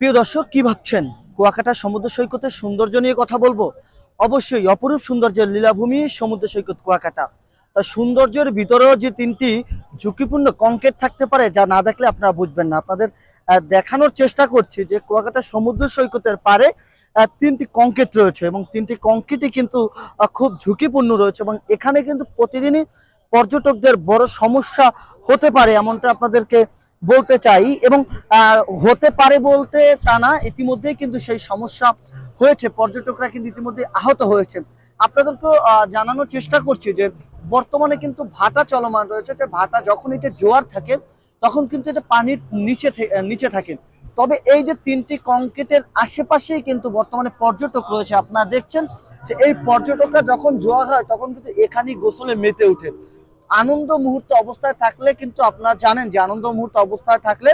প্রিয় দর্শক, কি ভাবছেন? কুয়াকাটা সমুদ্র সৈকতের সৌন্দর্য নিয়ে কথা বলব? অবশ্যই অপরূপ সৌন্দর্যের লীলাভূমি সমুদ্র সৈকত কুয়াকাটা। তা সৌন্দর্যের ভিতরেও যে তিনটি ঝুঁকিপূর্ণ কংকেট থাকতে পারে, যা না দেখলে আপনারা বুঝবেন না। আপনাদের দেখানোর চেষ্টা করছি যে কুয়াকাটা সমুদ্র সৈকতের পারে তিনটি কংকেট রয়েছে এবং তিনটি কংক্রিটই কিন্তু খুব ঝুঁকিপূর্ণ রয়েছে এবং এখানে কিন্তু প্রতিদিনই পর্যটকদের বড় সমস্যা হতে পারে, এমনটা আপনাদেরকে বলতে চাই এবং হতে পারে বলতে তা না, ইতিমধ্যেই কিন্তু সেই সমস্যা হয়েছে। পর্যটকরা কিন্তু ইতিমধ্যে আহত হয়েছে। আপনাদেরকে জানানোর চেষ্টা করছি যে, বর্তমানে কিন্তু ভাটা চলমান রয়েছে। যে ভাটা যখন এটা জোয়ার থাকে, তখন কিন্তু এটা পানির নিচে নিচে থাকে। তবে এই যে তিনটি কংক্রিটের আশেপাশেই কিন্তু বর্তমানে পর্যটক রয়েছে। আপনারা দেখছেন যে এই পর্যটকরা যখন জোয়ার হয়, তখন কিন্তু এখানেই গোসলে মেতে ওঠে। আনন্দ মুহূর্ত অবস্থায় থাকলে কিন্তু আপনারা জানেন যে আনন্দ মুহূর্ত অবস্থায় থাকলে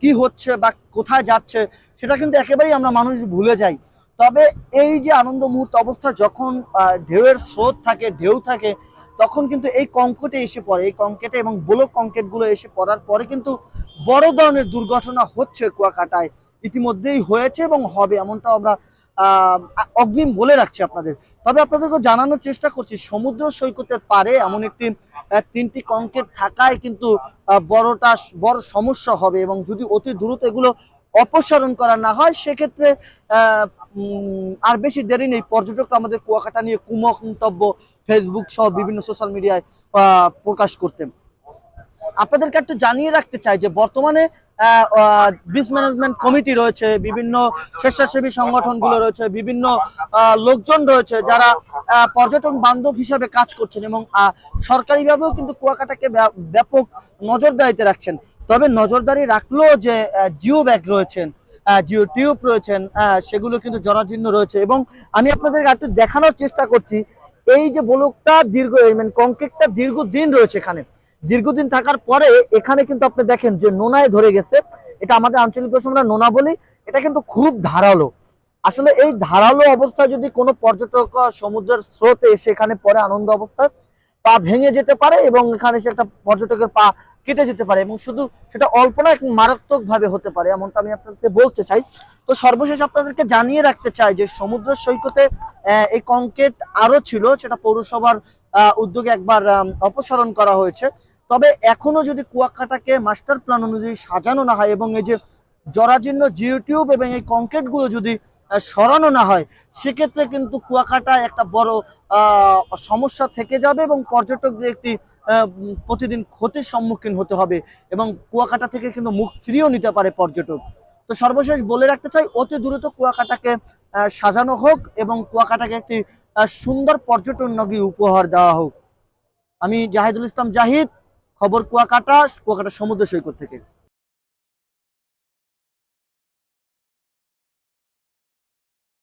কি হচ্ছে বা কোথায় যাচ্ছে, সেটা কিন্তু একেবারেই আমরা মানুষ ভুলে যাই। তবে এই যে আনন্দ মুহূর্ত অবস্থা যখন ঢেউয়ের স্রোত থাকে, ঢেউ থাকে, তখন কিন্তু এই কঙ্কটে এসে পড়ে। এই কঙ্কেটে এবং ব্লক কঙ্কেটগুলো এসে পড়ার পরে কিন্তু বড় ধরনের দুর্ঘটনা হচ্ছে কুয়াকাটায়। ইতিমধ্যেই হয়েছে এবং হবে এমনটা আমরা অগ্রিম বলে রাখছি আপনাদের। তবে আপনাদেরকে জানানোর চেষ্টা করছি, সমুদ্র সৈকতের পারে এমন একটি তিনটি কঙ্কের থাকায় কিন্তু বড়টা, বড় সমস্যা হবে এবং যদি অতি দ্রুত এগুলো অপসারণ করা না হয়, সেক্ষেত্রে আর বেশি দেরি নেই। পর্যটকরা আমাদের কুয়াকাটা নিয়ে কুমন্তব্য ফেসবুক সহ বিভিন্ন সোশ্যাল মিডিয়ায় প্রকাশ করতেন আপনাদেরকে একটু জানিয়ে রাখতে চাই যে বর্তমানে বিচ ম্যানেজমেন্ট কমিটি রয়েছে, বিভিন্ন স্বেচ্ছাসেবী সংগঠনগুলো রয়েছে, বিভিন্ন লোকজন রয়েছে যারা পর্যটন বান্ধব হিসাবে কাজ করছেন এবং সরকারিভাবেও কিন্তু কুয়াকাটাকে ব্যাপক নজরদারিতে রাখছেন। তবে নজরদারি রাখলেও যে জিও ব্যাগ রয়েছেন জিও টিউব রয়েছেন সেগুলো কিন্তু জরাজীর্ণ রয়েছে এবং আমি আপনাদেরকে একটু দেখানোর চেষ্টা করছি, এই যে ব্লকটা দীর্ঘ মানে কংক্রিটটা দীর্ঘদিন রয়েছে এখানে। দীর্ঘদিন থাকার পরে এখানে কিন্তু আপনি দেখেন যে নোনায় ধরে গেছে। এটা আমাদের আঞ্চলিক ভাষায় আমরা নোনা বলি। এটা কিন্তু খুব ধারালো। আসলে এই ধারালো অবস্থায় যদি কোনো পর্যটক সমুদ্রের স্রোতে এসে এখানে পরে আনন্দ অবস্থায়, পা ভেঙে যেতে পারে এবং এখানে সে একটা পর্যটকের পা কেটে যেতে পারে এবং শুধু সেটা অল্প না মারাত্মক ভাবে হতে পারে এমনটা আমি আপনাদেরকে বলতে চাই। তো সর্বশেষ আপনাদেরকে জানিয়ে রাখতে চাই যে সমুদ্র সৈকতে এই কংক্রিট আরও ছিল, সেটা পৌরসভার উদ্যোগে একবার অপসারণ করা হয়েছে। তবে এখনও যদি কুয়াকাটাকে মাস্টার প্ল্যান অনুযায়ী সাজানো না হয় এবং এই যে জরাজীর্ণ জিওটিউব এবং এই কংক্রিটগুলো যদি সরানো না হয়, সেক্ষেত্রে কিন্তু কুয়াকাটা একটা বড় সমস্যা থেকে যাবে এবং পর্যটকদের একটি প্রতিদিন ক্ষতির সম্মুখীন হতে হবে এবং কুয়াকাটা থেকে কিন্তু মুখ ফিরিয়েও নিতে পারে পর্যটক। তো সর্বশেষ বলে রাখতে চাই, অতি দ্রুত কুয়াকাটাকে সাজানো হোক এবং কুয়াকাটাকে একটি সুন্দর পর্যটন নগরী উপহার দেওয়া হোক। আমি জাহিদুল ইসলাম জাহিদ খবর কুয়াকাটা কুয়াকাটা সমুদ্র সৈকত থেকে।